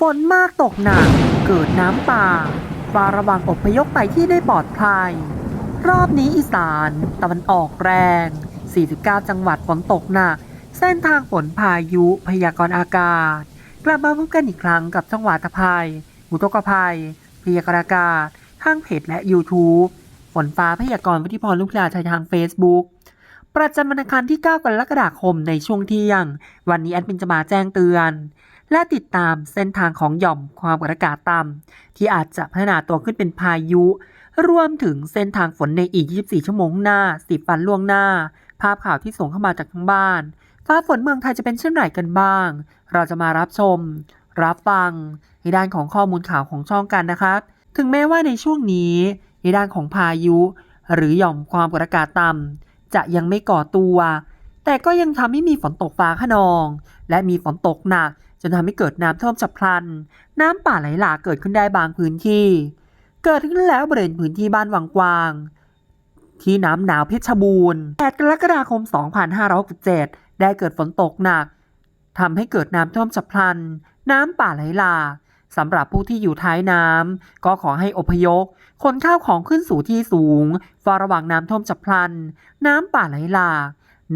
ฝนมากตกหนัก เกิดน้ำป่าฟ้าระวังอพยพไปที่ได้ปลอดภัย รอบนี้อีสานตะวันออกแรง 49 จังหวัดฝนตกหนัก เส้นทางฝนพายุ พยากรณ์อากาศ กลับมาพบกันอีกครั้งกับจังหวัดภัยอุทกภัย พยากรณ์อากาศทางเพจและ YouTube ฝนฟ้าพยากรณ์วุฒิพรลุกลาชัยทาง Facebook ประจำวันอังคารที่ 9 กรกฎาคมในช่วงเที่ยง วันนี้แอดมินจะมาแจ้งเตือน และติดตามเส้นทางของหย่อมความกดอากาศต่ำที่อาจจะพัฒนาตัวขึ้นเป็นพายุ รวมถึงเส้นทางฝนในอีก 24 ชั่วโมงหน้า10วันล่วงหน้า ภาพข่าวที่ส่งเข้ามาจากทางบ้าน ฟ้าฝนเมืองไทยจะเป็นเช่นไรกันบ้าง เราจะมารับชม รับฟัง ในด้านของข้อมูลข่าวของช่องกันนะครับ ถึงแม้ว่าในช่วงนี้ ในด้านของพายุ หรือหย่อมความกดอากาศต่ำจะยังไม่ก่อตัว แต่ก็ยังทำให้มีฝนตกฟ้าขนอง และมีฝนตกหนัก จนทำให้เกิดน้ำท่วมฉับพลัน น้ำป่าไหลหลากเกิดขึ้นได้บางพื้นที่ เกิดขึ้นแล้วบริเวณพื้นที่บ้านวังกวาง ที่น้ำหนาวเพชรบูรณ์ 8 กรกฎาคม 2567 ได้เกิดฝนตกหนักทำให้เกิดน้ำท่วมฉับพลัน น้ำป่าไหลหลากสำหรับผู้ที่อยู่ท้ายน้ำก็ขอให้อพยพขนข้าวของขึ้นสู่ที่สูงเฝ้าระวังน้ำท่วมฉับพลัน น้ำป่าไหลหลาก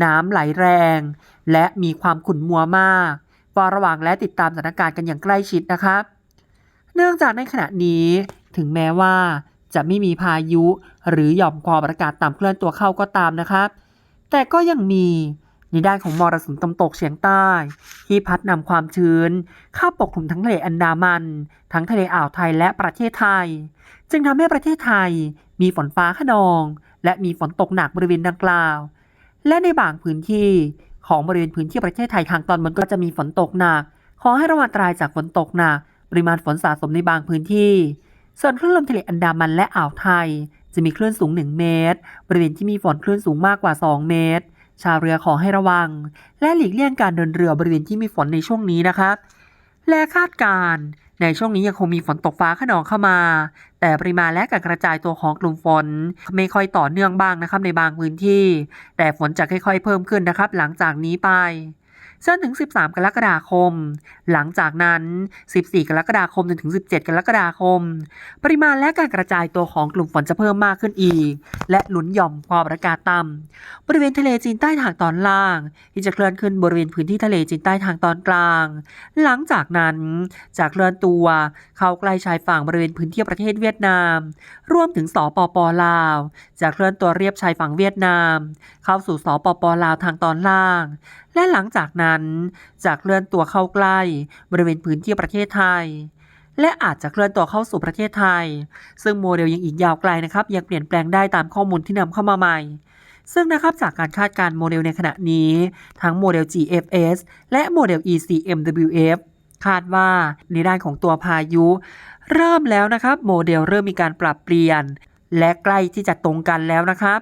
น้ำไหลแรง และมีความขุ่นมัวมาก เฝ้าระวังและติดตามสถานการณ์กันอย่างใกล้ชิดนะครับเนื่องจากในขณะนี้ถึงแม้ว่าจะไม่มีพายุหรือหย่อมความอากาศต่ำเคลื่อนตัวเข้าก็ตามนะครับ แต่ก็ยังมีในด้านของมรสุมตะวันตกเฉียงใต้ ที่พัดนำความชื้น เข้าปกคลุมทั้งทะเลอันดามัน ทั้งทะเลอ่าวไทยและประเทศไทย จึงทำให้ประเทศไทยมีฝนฟ้าขนอง และมีฝนตกหนักบริเวณดังกล่าว และในบางพื้นที่ ของบริเวณพื้นที่ประเทศไทยทางตอนบนก็จะมีฝนตกหนัก ขอให้ระวังอันตรายจากฝนตกหนัก ปริมาณฝนสะสมในบางพื้นที่ ส่วนคลื่นลมทะเลอันดามันและอ่าวไทย จะมีคลื่นสูง 1 เมตร บริเวณที่มีฝนคลื่นสูงมากกว่า 2 เมตร ชาวเรือขอให้ระวัง และหลีกเลี่ยงการเดินเรือบริเวณที่มีฝนในช่วงนี้นะครับและคาดการณ์ ในช่วงนี้ยังคงมีฝนตกฟ้าขนองเข้ามา แต่ปริมาณและการกระจายตัวของกลุ่มฝน ไม่ค่อยต่อเนื่องบ้างนะครับในบางพื้นที่ แต่ฝนจะค่อยๆเพิ่มขึ้นนะครับ หลังจากนี้ไป จนถึง 13 กรกฎาคม หลังจากนั้น 14 กรกฎาคมจนถึง 17 กรกฎาคม ปริมาณและการกระจายตัวของกลุ่มฝนจะเพิ่มมากขึ้นอีก และหลุนหย่อมความกดอากาศต่ำบริเวณทะเลจีนใต้ทางตอนล่าง ที่จะเคลื่อนขึ้นบริเวณพื้นที่ทะเลจีนใต้ทางตอนกลาง หลังจากนั้นจะเคลื่อนตัวเข้าใกล้ชายฝั่งบริเวณพื้นที่ประเทศเวียดนาม รวมถึงสปปลาวจะเคลื่อนตัวเรียบชายฝั่งเวียดนาม เข้าสู่สปปลาวทางตอนล่าง และหลังจากนั้นจะเคลื่อนตัวเข้าใกล้บริเวณพื้นที่ประเทศไทย และอาจจะเคลื่อนตัวเข้าสู่ประเทศไทย ซึ่งโมเดลยังอีกยาวไกลนะครับ ยังเปลี่ยนแปลงได้ตามข้อมูลที่นำเข้ามาใหม่ ซึ่งนะครับจากการคาดการณ์โมเดลในขณะนี้ ทั้งโมเดล GFS และโมเดล ECMWF คาดว่าในด้านของตัวพายุ เริ่มแล้วนะครับ โมเดลเริ่มมีการปรับเปลี่ยน และใกล้ที่จะตรงกันแล้วนะครับ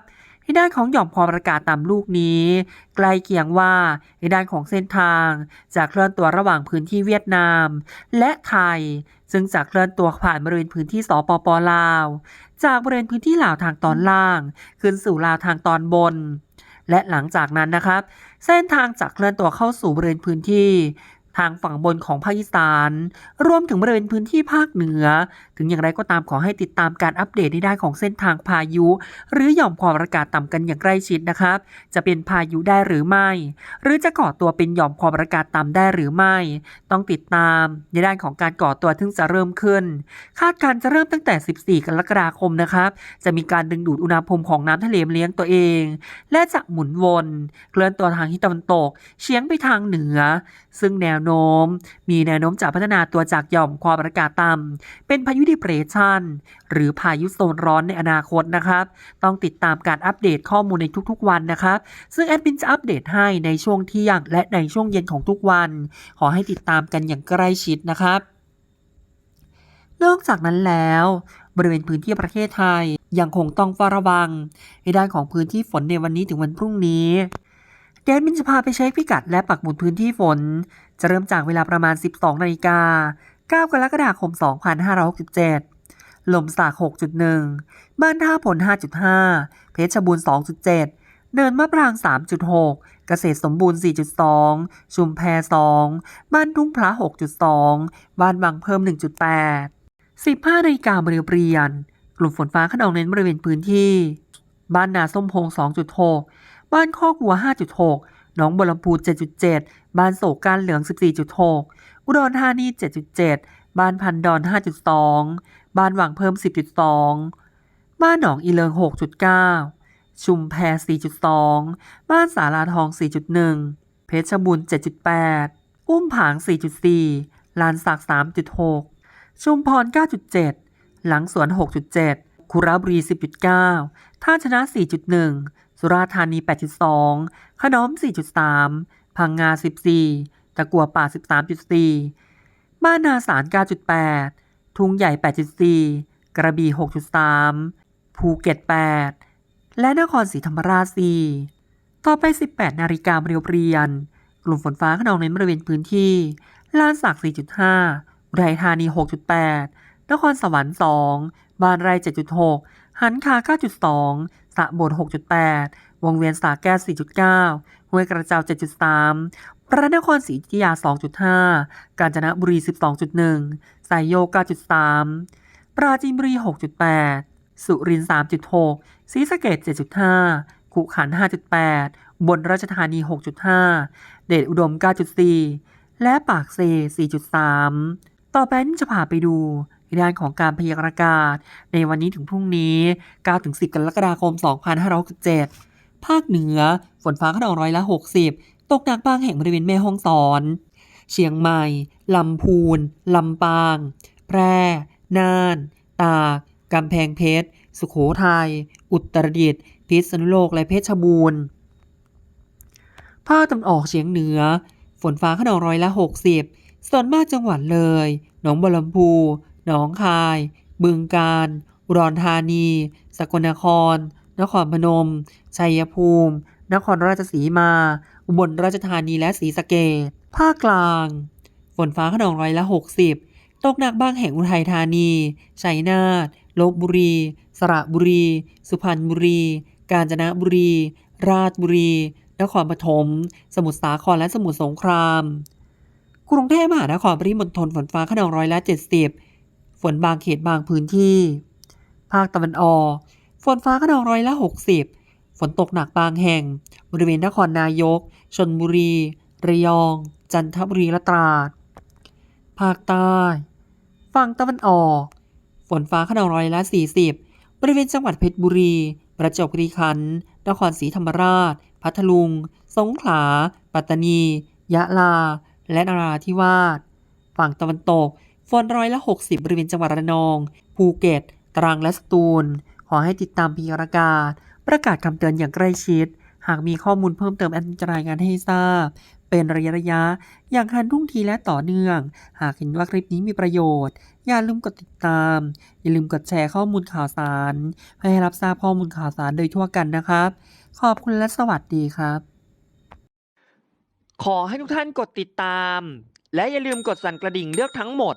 ในด้านของหย่อมความกดอากาศต่ำลูกนี้ ใกล้เคียงว่าในด้านของเส้นทางจะเคลื่อนตัวระหว่างพื้นที่เวียดนาม และไทย ซึ่งจะเคลื่อนตัวผ่านบริเวณพื้นที่สปปลาว จากบริเวณพื้นที่ลาวทางตอนล่าง ขึ้นสู่ลาวทางตอนบน และหลังจากนั้นนะครับ เส้นทางจะเคลื่อนตัวเข้าสู่บริเวณพื้นที่ ทางฝั่งบนของภาคอีสาน รวมถึงบริเวณพื้นที่ภาคเหนือ ถึงอย่างไรก็ตามขอให้ติดตามการอัปเดตในด้านของเส้นทางพายุ หรือหย่อมความกดอากาศต่ำกันอย่างใกล้ชิดนะครับ จะเป็นพายุได้หรือไม่ หรือจะก่อตัวเป็นหย่อมความกดอากาศต่ำได้หรือไม่ ต้องติดตามในด้านของการก่อตัวที่จะเริ่มขึ้น คาดการณ์จะเริ่มตั้งแต่ 14 กรกฎาคมนะครับ จะมีการดึงดูดอุณหภูมิของน้ำทะเลเลี้ยงตัวเอง และจะหมุนวน เคลื่อนตัวทางทิศตะวันตก เฉียงไปทางเหนือ ซึ่งแนวโน้ม มีแนวโน้มจะพัฒนาตัวจากหย่อมความกดอากาศต่ำเป็นพายุดิเพรสชันหรือพายุโซนร้อนในอนาคตนะครับ ต้องติดตามการอัปเดตข้อมูลในทุกๆวันนะครับ ซึ่งแอดมินจะอัปเดตให้ในช่วงเที่ยง และในช่วงเย็นของทุกวัน ขอให้ติดตามกันอย่างใกล้ชิดนะครับนอกจากนั้นแล้วบริเวณพื้นที่ประเทศไทยยังคงต้องเฝ้าระวัง ในด้านของพื้นที่ฝนในวันนี้ถึงวันพรุ่งนี้เดนมินจะพาไปเช็คพิกัดและปักหมุดพื้นที่ฝน จะเริ่มจากเวลาประมาณ 12นาฬิกา 9 กรกฎาคม 2567 ลมสาก 6.1 บ้านท่าผล 5.5 เพชรบูรณ์ 2.7 เนินมะปราง 3.6 เกษตรสมบูรณ์ 4.2 ชุมแพ 2 บ้านทุ่งพระ 6.2 บ้านบางเพิ่ม 1.8 15นาฬิกาบริเรียน กลุ่มฝนฟ้าขนองเน้นบริเวณพื้นที่ บ้านนาส้มพง 2.6 บ้านคอกวัว 5.6ห นองบัวลำพู7.7 บ้านโศกการเหลือง 14.6 อุดรธานี 7.7 บ้านพันดอน 5.2 บ้านหวังเพิ่ม 10.2 บ้านหนองอีเลิง 6.9 ชุมแพ 4.2 บ้านสาราทอง 4.1 เพชรบูล7.8 อุ้มผาง 4.4 ลานสัก 3.6 ชุมพร 9.7 หลังสวน 6.7คุระบุรี 10.9 ท่าชนะ 4.1 สุราษฎร์ธานี 8.2ขนอม 4.3 พังงา 14 ตะกัวป่า 13.4 บ้านนาสาร 9.8 ทุ่งใหญ่ 8.4 กระบี่ 6.3 ภูเก็ต 8 และนครศรีธรรมราช 4 ต่อไป 18 นาฬิกาเรียวเรียน กลุ่มฝนฟ้าขนองในบริเวณพื้นที่ ลานสัก 4.5 อุทัยธานี 6.8 นครสวรรค์ 2 บ้านไร่ 7.6 หันคา 9.2 สระบด6.8 วงเวียนสาแก้ว 4.9 ห้วยกระเจ้า 7.3 พระนครศรีอยุธยา 2.5 กาญจนบุรี 12.1 สายโยก9.3 ปราจีนบุรี 6.8 สุรินทร์ 3.6 ศรีสะเกด7.5 ขุขันธ์5.8 บนราชธานี 6.5 เดชอุดม 9.4 และปากเซ 4.3 ต่อไปนี่จะพาไปดู ด้านของการพยากรณ์อากาศ ในวันนี้ถึงพรุ่งนี้ 9-10 กรกฎาคม 2567 ภาคเหนือ ฝนฟ้าขนองร้อยละ 60 ตกหนักบางแห่งบริเวณแม่ฮ่องสอน เชียงใหม่ ลำพูน ลำปาง แพร่ น่าน ตากกำแพงเพชร สุโขทัย อุตรดิตถ์ พิษณุโลก และเพชรบูรณ์ ภาคตะวันออกเฉียงเหนือ ฝนฟ้าขนองร้อยละ 60 ส่วนมากจังหวัดเลย หนองบัวลำพู หนองคาย บึงกาฬอุดรธานี สกลนคร นครพนม ชัยภูมิ นครราชสีมา อุบลราชธานีและศรีสะเกษภาคกลาง ฝนฟ้าขนองร้อยละ 60 ตกหนักบางแห่งอุทัยธานี ชัยนาท ลบบุรี สระบุรี สุพรรณบุรี กาญจนบุรี ราชบุรี นครปฐม สมุทรสาครและสมุทรสงคราม กรุงเทพมหานครปริมณฑลฝนฟ้าขนองร้อยละ 70 ฝนบางเขตบางพื้นที่ ภาคตะวันออกฝนฟ้าขนองร้อยละ 60 ฝนตกหนักบางแห่ง บริเวณนครนายก ชนบุรี ระยอง จันทบุรีและตราด ภาคใต้ ฝั่งตะวันออก ฝนฟ้าขนองร้อยละ 40 บริเวณจังหวัดเพชรบุรี ประจวบคีรีขันธ์ นครศรีธรรมราช พัทลุง สงขลา ปัตตานี ยะลา และนราธิวาส ฝั่งตะวันตก ฝนร้อยละ 60 บริเวณจังหวัดระนอง ภูเก็ต ตรังและสตูล ขอให้ติดตามพยากรากาศ ประกาศคำเตือนอย่างใกล้ชิด หากมีข้อมูลเพิ่มเติมอดมินจะรายงานให้ทราบ เป็นระยะระยะ อย่างทันทุ่งทีและต่อเนื่อง หากเห็นว่าคลิปนี้มีประโยชน์ อย่าลืมกดติดตาม อย่าลืมกดแชร์ข้อมูลข่าวสารเพื่อให้รับทราบข้อมูลข่าวสารโดยทั่วกันนะครับ ขอบคุณและสวัสดีครับ ขอให้ทุกท่านกดติดตาม และอย่าลืมกดสั่นกระดิ่งเลือกทั้งหมด